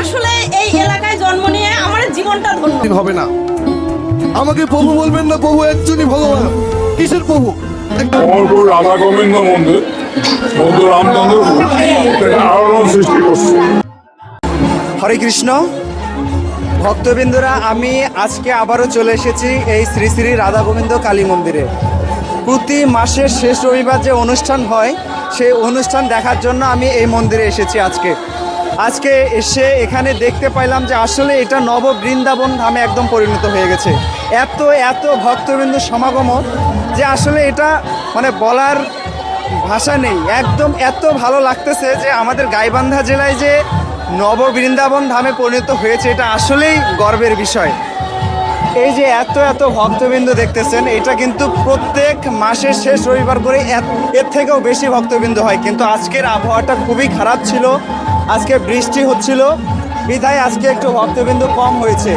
আসলে এই এলাকায় জন্ম নিয়ে আমার জীবনটা ধন্য। হবে না। আমাকে প্রভু বলবেন না প্রভু একজনই ভগবান। কিসের প্রভু? কমলপুর রাধা গোবিন্দ মন্দির বৌদ্ধ রামচন্দ্র সৃষ্টি করছে। হরে কৃষ্ণ। ভক্তবৃন্দরা আমি আজকে আবারও চলে এসেছি এই শ্রী শ্রী রাধা গোবিন্দ কালী মন্দিরে। প্রতি মাসের শেষ রবিবার যে অনুষ্ঠান হয় সেই অনুষ্ঠান দেখার জন্য আমি এই মন্দিরে এসেছি আজকে। আজকে এসে এখানে দেখতে পাইলাম যে আসলে এটা নব বৃন্দাবন ধামে একদম পরিণত হয়ে গেছে। এত এত ভক্তবিন্দু সমাগম যে আসলে এটা মানে বলার ভাষা নেই। একদম এত ভালো লাগতেছে যে আমাদের গাইবান্ধা জেলায় যে নব বৃন্দাবন ধামে পরিণত হয়েছে, এটা আসলেই গর্বের বিষয়। এই যে এত এত ভক্তবিন্দু দেখতেছেন, এটা কিন্তু প্রত্যেক মাসের শেষ রবিবার করে এর থেকেও বেশি ভক্তবিন্দু হয়। কিন্তু আজকের আবহাওয়াটা খুবই খারাপ ছিল। আজকে বৃষ্টি হচ্ছিল। বিধায় আজকে একটু ভক্তবিন্দু কম হয়েছে।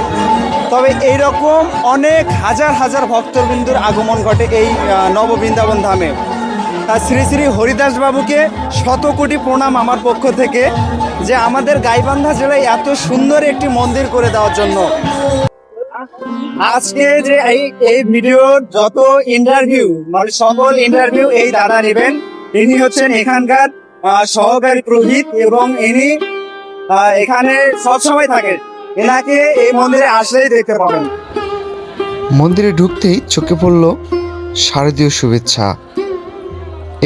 তবে এই রকম অনেক হাজার হাজার ভক্তবিন্দুর আগমন ঘটে এই নববৃন্দাবন ধামে। আর শ্রী শ্রী হরিদাস বাবুকে শত কোটি প্রণাম আমার পক্ষ থেকে, যে আমাদের গাইবান্ধা জেলায় এত সুন্দর একটি মন্দির করে দেওয়ার জন্য। আজকে যে এই এই ভিডিওর যত ইন্টারভিউ মানে সকল ইন্টারভিউ এই দাদা নেবেন, ইনি হচ্ছেন এখানকার সহকারী পুরোহিত এবং ইনি এখানে সবসময় থাকেন। এনাকে এই মন্দিরে আসলেই দেখতে পাবেন। মন্দিরে ঢুকতেই চোখে পড়ল শারদীয় শুভেচ্ছা।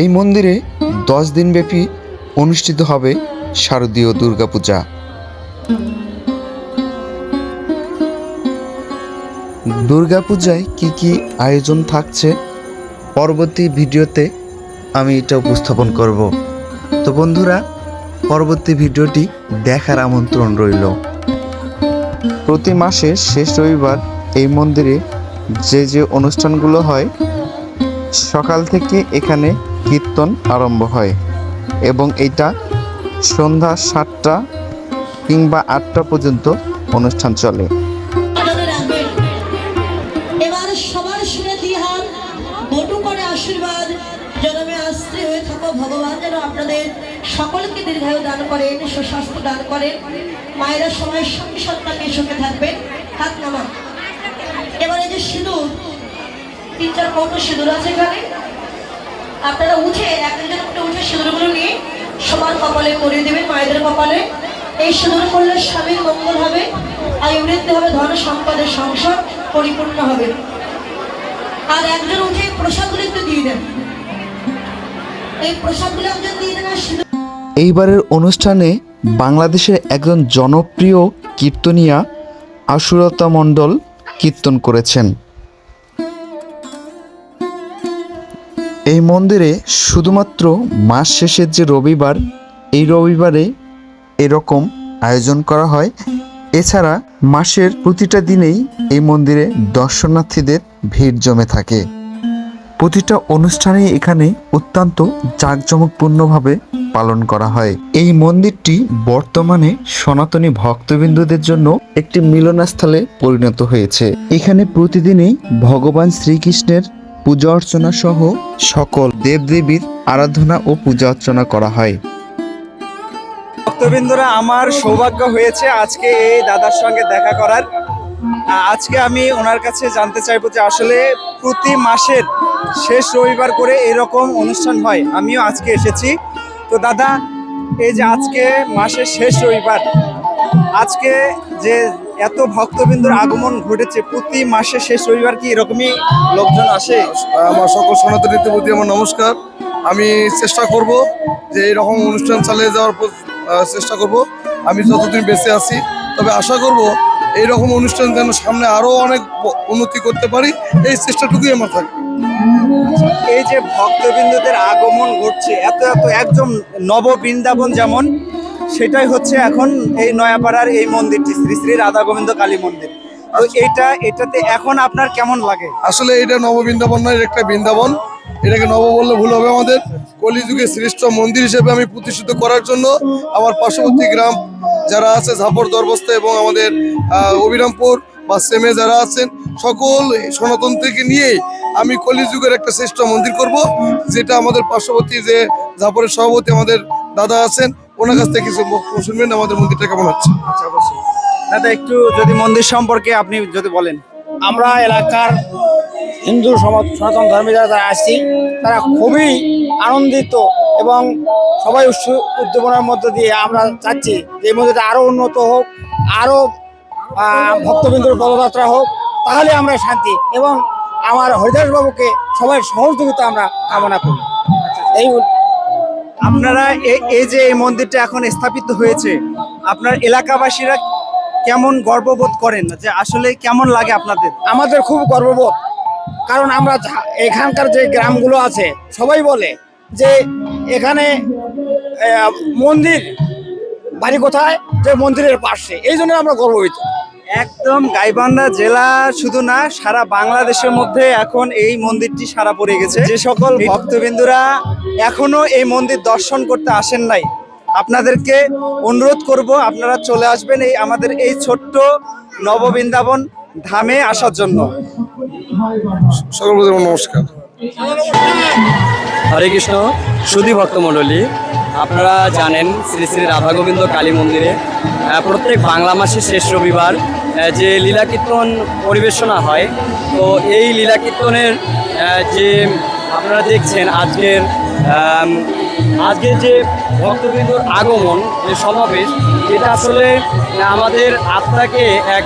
এই মন্দিরে দশ দিনব্যাপী অনুষ্ঠিত হবে শারদীয় দুর্গাপূজা। দুর্গাপূজায় কি কি আয়োজন থাকছে? পরবর্তী ভিডিওতে আমি এটা উপস্থাপন করব। তো বন্ধুরা, পরবর্তী ভিডিওটি দেখার আমন্ত্রণ রইল। প্রতি মাসের শেষ রবিবার এই মন্দিরে যে যে অনুষ্ঠানগুলো হয়, সকাল থেকে এখানে কীর্তন আরম্ভ হয় এবং এটা সন্ধ্যা সাতটা কিংবা আটটা পর্যন্ত অনুষ্ঠান চলে। যেন আপনাদের সকলকে দীর্ঘায়ু দান করেন, সুস্বাস্থ্য দান করেন। মায়েরা সময়ের সঙ্গে সন্তানকে সুখে থাকবেন। হাত নামা এবারে যে সিঁদুর, তিন চার কৌটো সিঁদুর আছে এখানে। আপনারা উঠে একজন করে উঠে সিঁদুরগুলো নিয়ে সবার কপালে পরিয়ে দেবেন, মায়েদের কপালে। এই সিঁদুর করলে স্বামীর মঙ্গল হবে, আয়ু বৃদ্ধি হবে, ধন সম্পদের সংসার পরিপূর্ণ হবে। আর একজন উঠে প্রসাদগুলো একটু দিয়ে দেন। এইবারের অনুষ্ঠানে বাংলাদেশের একজন জনপ্রিয় কীর্তনিয়া আশুরতা মণ্ডল কীর্তন করেছেন। এই মন্দিরে শুধুমাত্র মাস শেষের যে রবিবার, এই রবিবারে এরকম আয়োজন করা হয়। এছাড়া মাসের প্রতিটা দিনেই এই মন্দিরে দর্শনার্থীদের ভিড় জমে থাকে। প্রতিটা অনুষ্ঠানে এখানে অত্যন্ত জাঁকজমকপূর্ণভাবে পালন করা হয়। এই মন্দিরটি বর্তমানে সনাতনী ভক্তবিন্দুদের জন্য একটি মিলনস্থলে পরিণত হয়েছে। এখানে প্রতিদিনই ভগবান শ্রীকৃষ্ণের পূজা অর্চনা সহ সকল দেবদেবীর আরাধনা ও পূজা অর্চনা করা হয়। ভক্তবৃন্দরা, আমার সৌভাগ্য হয়েছে আজকে এই দাদার সঙ্গে দেখা করার। আজকে আমি ওনার কাছে জানতে চাইব যে আসলে প্রতি মাসের শেষ রবিবার করে এরকম অনুষ্ঠান হয়। আমিও আজকে এসেছি। তো দাদা, এই যে আজকে মাসের শেষ রবিবার, আজকে যে এত ভক্তবৃন্দর আগমন ঘটেছে, প্রতি মাসের শেষ রবিবার কি এরকমই লোকজন আসে? আমার সকল সনাতনীদের প্রতি আমার নমস্কার। আমি চেষ্টা করব যে এইরকম অনুষ্ঠান চালিয়ে যাওয়ার চেষ্টা করব। আমি যতদিন বেঁচে আছি, তবে আশা করব এইরকম অনুষ্ঠান যেন সামনে আরও অনেক উন্নতি করতে পারি এই চেষ্টাটুকুই আমার থাকবে। এই যে ভক্তবৃন্দদের আগমন ঘটছে এত এত একদম নব বৃন্দাবন যেমন সেটাই হচ্ছে এখন এই নয়াপাড়ার এই মন্দিরটি শ্রী শ্রী রাধা গোবিন্দ কালী মন্দির। তো এটা এটাতে এখন আপনার কেমন লাগে? আসলে এটা নববৃন্দাবন নয় একটা বৃন্দাবন। এটাকে নব বললে ভুল হবে আমাদের। কলিযুগে শ্রেষ্ঠ মন্দির হিসেবে আমি প্রতিষ্ঠিত করার জন্য আমার পার্শ্ববর্তী গ্রাম যারা আছে ঝাপর দরবস্তা এবং আমাদের অবিরামপুর বা সেমে যারা আছেন সকল সনাতন থেকে নিয়েই আমি কলিযুগের একটা শ্রেষ্ঠ মন্দির করব যেটা আমাদের পার্শ্ববর্তী যে ঝাপরের সভাপতি আমাদের দাদা আছেন ওনার কাছ থেকে কিছু বক্তব্য শুনবেন আমাদের মন্দিরটা কেমন হচ্ছে? আচ্ছা দাদা একটু যদি মন্দির সম্পর্কে আপনি যদি বলেন। আমরা এলাকার হিন্দু সমাজ সনাতন ধর্মে যারা যারা আসছি তারা খুবই আনন্দিত এবং সবাই উৎস- উদ্দীপনার মধ্য দিয়ে আমরা চাচ্ছি যে এই মন্দিরটা আরও উন্নত হোক আরও ভক্তবৃন্দর পদযাত্রা হোক তাহলে আমরা শান্তি এবং আমার হরিদাস বাবুকে সবাই সহযোগিতা আমরা কামনা করি। এই আপনারা এই যে এই মন্দিরটা এখন স্থাপিত হয়েছে আপনার এলাকাবাসীরা কেমন গর্ববোধ করেন? যে আসলে কেমন লাগে আপনাদের? আমাদের খুব গর্ববোধ কারণ আমরা এখানকার যে গ্রামগুলো আছে সবাই বলে যে এখানে আহ, মন্দির বাড়ি কোথায়? যে মন্দিরের পাশে। এই জন্য আমরা গর্বিত একদম গাইবান্ধা জেলা শুধু না সারা বাংলাদেশের মধ্যে এখন এই মন্দিরটি সারা পড়ে গেছে। যে সকল ভক্তবিন্দুরা এখনও এই মন্দির দর্শন করতে আসেন নাই। আপনাদেরকে অনুরোধ করব আপনারা চলে আসবেন এই আমাদের এই ছোট্ট নববৃন্দাবন ধামে আসার জন্য। সকল নমস্কার। হরে কৃষ্ণ সুধী ভক্তমণ্ডলী আপনারা জানেন শ্রী শ্রী রাধা গোবিন্দ কালী মন্দিরে প্রত্যেক বাংলা মাসের শেষ রবিবার যে লীলা কীর্তন পরিবেশনা হয় তো এই লীলা কীর্তনের যে আপনারা দেখছেন আজকের আম, আজকের যে ভক্তবৃন্দর আগমন যে সমাবেশ এটা আসলে আমাদের আত্মাকে এক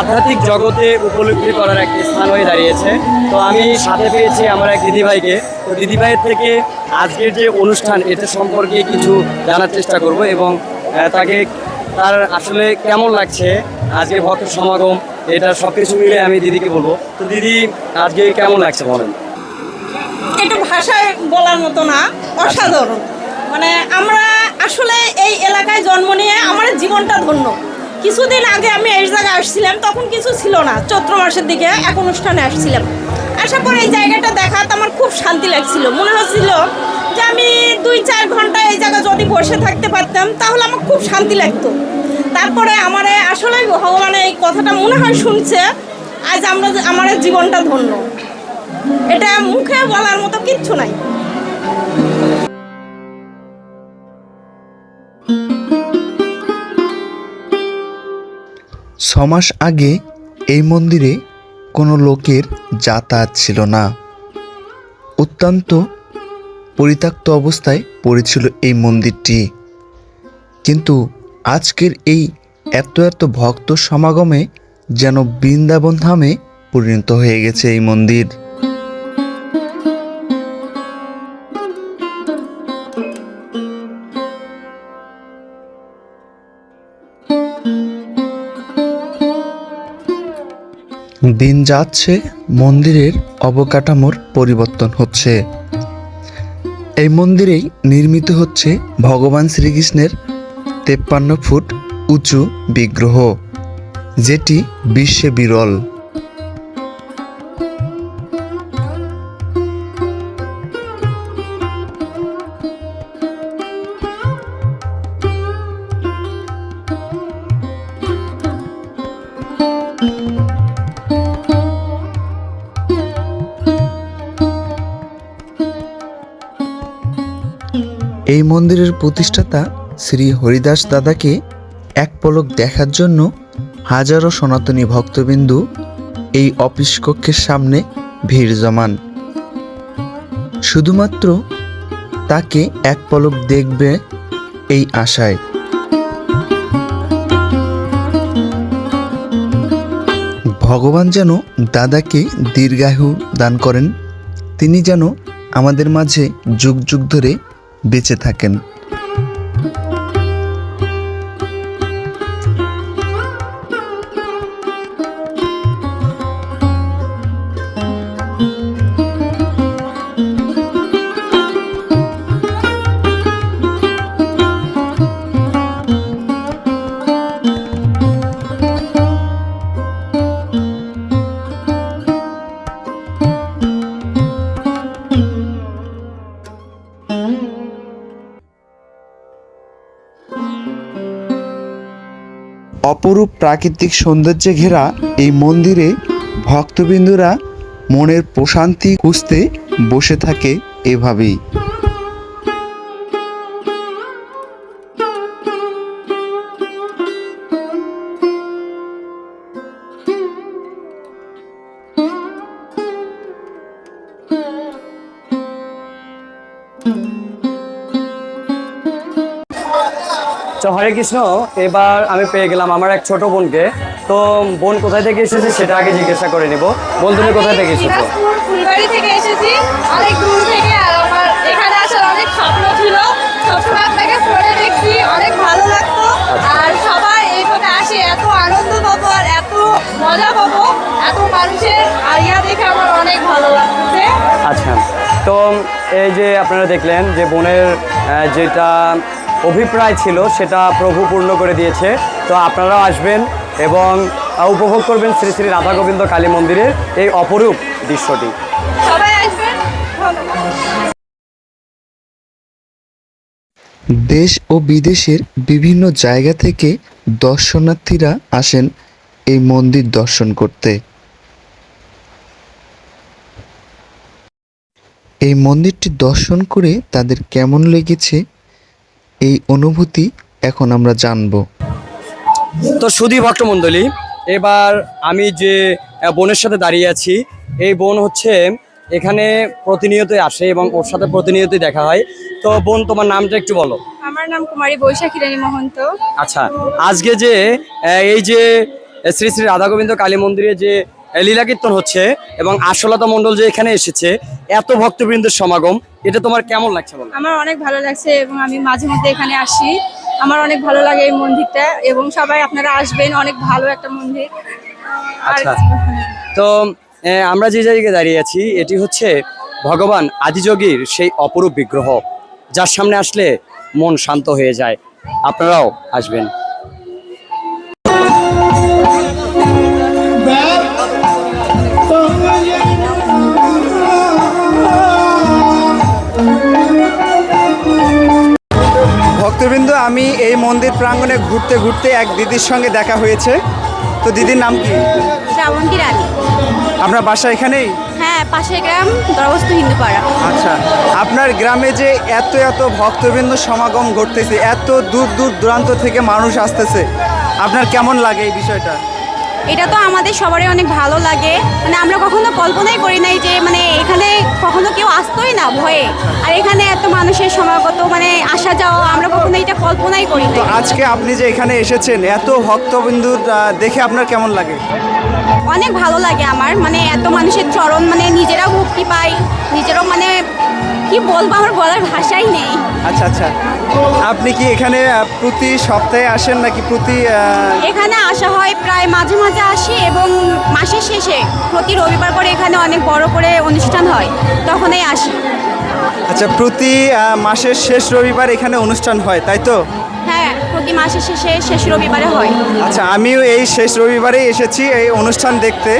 আধ্যাত্মিক জগতে উপলব্ধি করার একটি স্থান হয়ে দাঁড়িয়েছে। তো আমি সাথে পেয়েছি আমার এক দিদিভাইকে। তো দিদিভাইয়ের থেকে আজকের যে অনুষ্ঠান এটা সম্পর্কে কিছু জানার চেষ্টা করব এবং তাকে তার আসলে কেমন লাগছে, আজকে ভক্ত সমাগম, এটা সব কিছু মিলে আমি দিদিকে বলব। তো দিদি, আজকে কেমন লাগছে বলেন? এটা ভাষায় বলার মতো না, অসাধারণ। মানে আমরা আসলে এই এলাকায় জন্ম নিয়ে আমার জীবনটা ধন্য। কিছুদিন আগে আমি এই জায়গায় আসছিলাম, তখন কিছু ছিল না। চৈত্র মাসের দিকে এক অনুষ্ঠানে আসছিলাম। আসার পর এই জায়গাটা দেখাতে আমার খুব শান্তি লাগছিল। মনে হচ্ছিল যে আমি দুই চার ঘণ্টা এই জায়গায় যদি বসে থাকতে পারতাম, তাহলে আমার খুব শান্তি লাগতো। তারপরে আমার আসলে ভগবানের এই কথাটা মনে হয় শুনছে, আজ আমরা আমার জীবনটা ধন্য। এটা মুখে বলার মতো কিচ্ছু নাই। ছমাস আগে এই মন্দিরে কোনো লোকের যাতায়াত ছিল না। অত্যন্ত পরিত্যক্ত অবস্থায় পড়েছিল এই মন্দিরটি। কিন্তু আজকের এই এত এত ভক্ত সমাগমে যেন বৃন্দাবন ধামে পরিণত হয়ে গেছে এই মন্দির। দিন যাচ্ছে, মন্দিরের অবকাঠামোর পরিবর্তন হচ্ছে। এই মন্দিরেই নির্মিত হচ্ছে ভগবান শ্রীকৃষ্ণের তেপ্পান্ন ফুট উঁচু বিগ্রহ, যেটি বিশ্বে বিরল। মন্দিরের প্রতিষ্ঠাতা শ্রী হরিদাস দাদাকে এক পলক দেখার জন্য হাজারো সনাতনী ভক্তবিন্দু এই অফিস কক্ষের সামনে ভিড় জমান। শুধুমাত্র তাকে এক পলক দেখবে এই আশায়। ভগবান যেন দাদাকে দীর্ঘায়ু দান করেন, তিনি যেন আমাদের মাঝে যুগ যুগ ধরে বেঁচে থাকেন। অপরূপ প্রাকৃতিক সৌন্দর্যে ঘেরা এই মন্দিরে ভক্তবিন্দুরা মনের প্রশান্তি খুঁজতে বসে থাকে এভাবেই। হরে কৃষ্ণ এবার আমি পেয়ে গেলাম আমার এক ছোট বোনকে। তো বোন কোথায় থেকে এসেছে সেটা আগে জিজ্ঞাসা করে নিব। বোন তুমি কোথায় থেকে এসেছ? ফুলবাড়ি থেকে এসেছি। অনেক দূর থেকে আর আমার এখানে আসার অনেক স্বপ্ন ছিল। সবসময় আপনাকে ফোনে দেখছি অনেক ভালো লাগতো। আর সবাই এইভাবে আসে এত আনন্দ পাবো আর এত মজা পাবো এত মানুষের আইয়া দেখে আমার অনেক ভালো লাগছে। আচ্ছা। তো এই যে আপনারা দেখলেন যে বোনের যেটা অভিপ্রায় ছিল সেটা প্রভু পূর্ণ করে দিয়েছে। তো আপনারাও আসবেন এবং উপভোগ করবেন শ্রী শ্রী রাধা গোবিন্দ কালী মন্দিরের এই অপরূপ দৃশ্যটি। সবাই আসবেন? ধন্যবাদ দেশ ও বিদেশের বিভিন্ন জায়গা থেকে দর্শনার্থীরা আসেন এই মন্দির দর্শন করতে। এই মন্দিরটি দর্শন করে তাদের কেমন লেগেছে এই অনুভূতি এখন আমরা জানব। তো সুধী ভক্তমণ্ডলী এবার আমি যে বোনের সাথে দাঁড়িয়ে আছি এই বোন হচ্ছে এখানে প্রতিনিয়তই আসে এবং ওর সাথে প্রতিনিয়তই দেখা হয়। তো বোন তোমার নামটা একটু বলো। আমার নাম কুমারী বৈশাখী রানী মহন্ত। আচ্ছা আজকে যে এই যে শ্রী শ্রী রাধা গোবিন্দ কালী মন্দিরে যে লীলা কীর্তন হচ্ছে এবং আশলতা মন্ডল যে এখানে এসেছে এত ভক্তবৃন্দের সমাগম এটা তোমার কেমন লাগছে বলো? আমার অনেক ভালো লাগছে এবং আমি মাঝে মধ্যে এখানে আসি। আমার অনেক ভালো লাগে এই মন্দিরটা এবং সবাই আপনারা আসবেন অনেক ভালো একটা মন্দির। আচ্ছা। তো আমরা যে জায়গায় দাঁড়িয়ে আছি এটি হচ্ছে ভগবান আদিযোগীর সেই অপরূপ বিগ্রহ যার সামনে আসলে মন শান্ত হয়ে যায়। আপনারাও আসবেন। ভক্তবৃন্দ আমি এই মন্দির প্রাঙ্গণে ঘুরতে ঘুরতে এক দিদির সঙ্গে দেখা হয়েছে। তো দিদির নাম কি? শ্রাবন্তী রানী। আপনার বাসা এখানেই? হ্যাঁ পাশের গ্রাম দরবস্ত হিন্দুপাড়া। আচ্ছা আপনার গ্রামে যে এত এত ভক্তবৃন্দ সমাগম ঘটতেছে এত দূর দূর দূরান্ত থেকে মানুষ আসতেছে আপনার কেমন লাগে এই বিষয়টা? এটা তো আমাদের সবারই অনেক ভালো লাগে। মানে আমরা কখনো কল্পনাই করি নাই যে মানে এখানে কখনো কেউ আসতোই না ভয়ে। আর এখানে এত মানুষের সমাগত মানে আসা যাওয়া আমরা কখনো এটা কল্পনাই করি তো আজকে আপনি যে এখানে এসেছেন এত ভক্তবিন্দুর দেখে আপনার কেমন লাগে? অনেক ভালো লাগে আমার। মানে এত মানুষের চরণ মানে নিজেরাও ভক্তি পাই নিজেরাও মানে কি বলব আমার বলার ভাষাই নেই। আচ্ছা আচ্ছা। আপনি কি এখানে প্রতি সপ্তাহে আসেন নাকি প্রতি এখানে আসা হয় প্রায় মাঝে মাঝে আসি এবং মাসের শেষে প্রতি রবিবার করে এখানে অনেক বড় করে অনুষ্ঠান হয় তখনই আসি। আচ্ছা প্রতি মাসের শেষ রবিবার এখানে অনুষ্ঠান হয় তাই তো? হ্যাঁ প্রতি মাসের শেষে শেষ রবিবারে হয়। আচ্ছা আমিও এই শেষ রবিবারেই এসেছি এই অনুষ্ঠান দেখতে।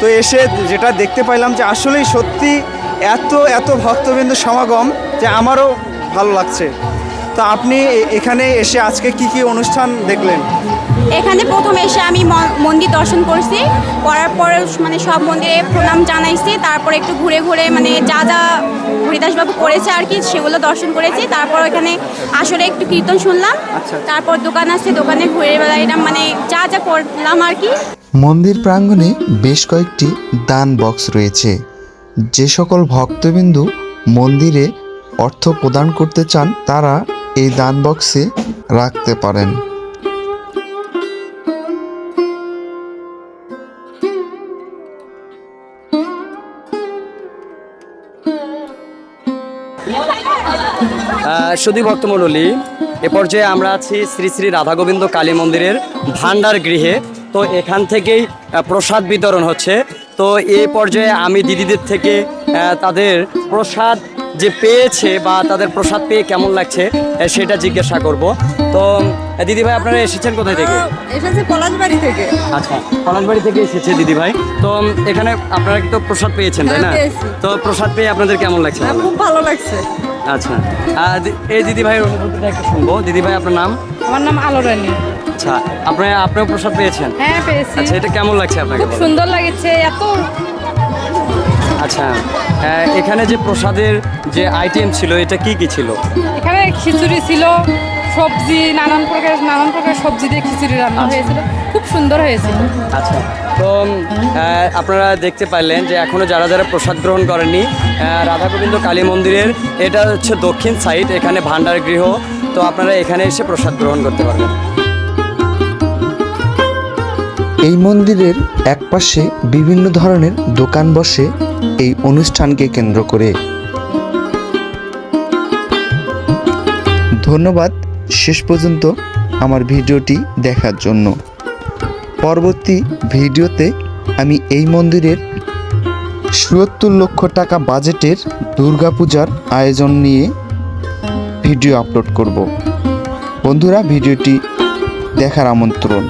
তো এসে যেটা দেখতে পাইলাম যে আসলেই সত্যি এত এত ভক্তবৃন্দ সমাগম যে আমারও ভালো লাগছে। তো আপনি এখানে এসে আজকে কি কি অনুষ্ঠান দেখলেন? এখানে প্রথম এসে আমি মন্দির দর্শন করছি করার পরে মানে সব মন্দিরে প্রণাম জানাইছি তারপর একটু ঘুরে ঘুরে মানে যা যা হরিদাসবাবু করেছে আর কি সেগুলো দর্শন করেছি তারপর এখানে আসলে একটু কীর্তন শুনলাম আচ্ছা। তারপর দোকান আছে দোকানে ঘুরে বেড়াইলাম মানে যা যা করলাম আর কি। মন্দির প্রাঙ্গণে বেশ কয়েকটি দান বক্স রয়েছে। যে সকল ভক্তবিন্দু মন্দিরে অর্থ প্রদান করতে চান, তারা এই দান বক্সে রাখতে পারেন। সুধী ভক্তমণ্ডলী এ পর্যায়ে আমরা আছি শ্রী শ্রী রাধা গোবিন্দ কালী মন্দিরের ভান্ডার গৃহে। তো এখান থেকেই প্রসাদ বিতরণ হচ্ছে। তো এই পর্যায়ে আমি দিদিদের থেকে তাদের প্রসাদ যে পেয়েছে বা তাদের প্রসাদ পেয়ে কেমন লাগছে সেটা জিজ্ঞাসা করব। তো দিদি ভাই আপনারা এসেছেন কোথায় থেকে? এসেছে পলাশবাড়ি থেকে। আচ্ছা পলাশবাড়ি থেকে এসেছে দিদি ভাই তো এখানে আপনারা তো প্রসাদ পেয়েছেন তাই না? হ্যাঁ, তো প্রসাদ পেয়ে আপনাদের কেমন লাগছে খুব ভালো লাগছে। আচ্ছা আর এই দিদি ভাইয়ের অনুভূতিটা একটু শুনব। দিদি ভাই আপনার নাম? আমার নাম আলো রানী আচ্ছা আপনি আপনিও প্রসাদ পেয়েছেন? হ্যাঁ পেয়েছি। আচ্ছা এটা কেমন লাগছে আপনাকে খুব সুন্দর লাগছে এত আচ্ছা এখানে যে প্রসাদের যে আইটেম ছিল এটা কি কি ছিল? এখানে খিচুড়ি ছিল সবজি নানান প্রকার নানান প্রকার সবজি দিয়ে খিচুড়ি রান্না হয়েছিল। খুব সুন্দর হয়েছিল আচ্ছা তো আপনারা দেখতে পারলেন যে এখনও যারা যারা প্রসাদ গ্রহণ করেননি রাধা গোবিন্দ কালী মন্দিরের এটা হচ্ছে দক্ষিণ সাইড এখানে ভান্ডার গৃহ তো আপনারা এখানে এসে প্রসাদ গ্রহণ করতে পারবেন। এই মন্দিরের একপাশে বিভিন্ন ধরনের দোকান বসে এই অনুষ্ঠানকে কেন্দ্র করে। ধন্যবাদ শেষ পর্যন্ত আমার ভিডিওটি দেখার জন্য। পরবর্তী ভিডিওতে আমি এই মন্দিরের চুয়াত্তর লক্ষ টাকা বাজেটের দুর্গাপূজার আয়োজন নিয়ে ভিডিও আপলোড করব। বন্ধুরা, ভিডিওটি দেখার আমন্ত্রণ।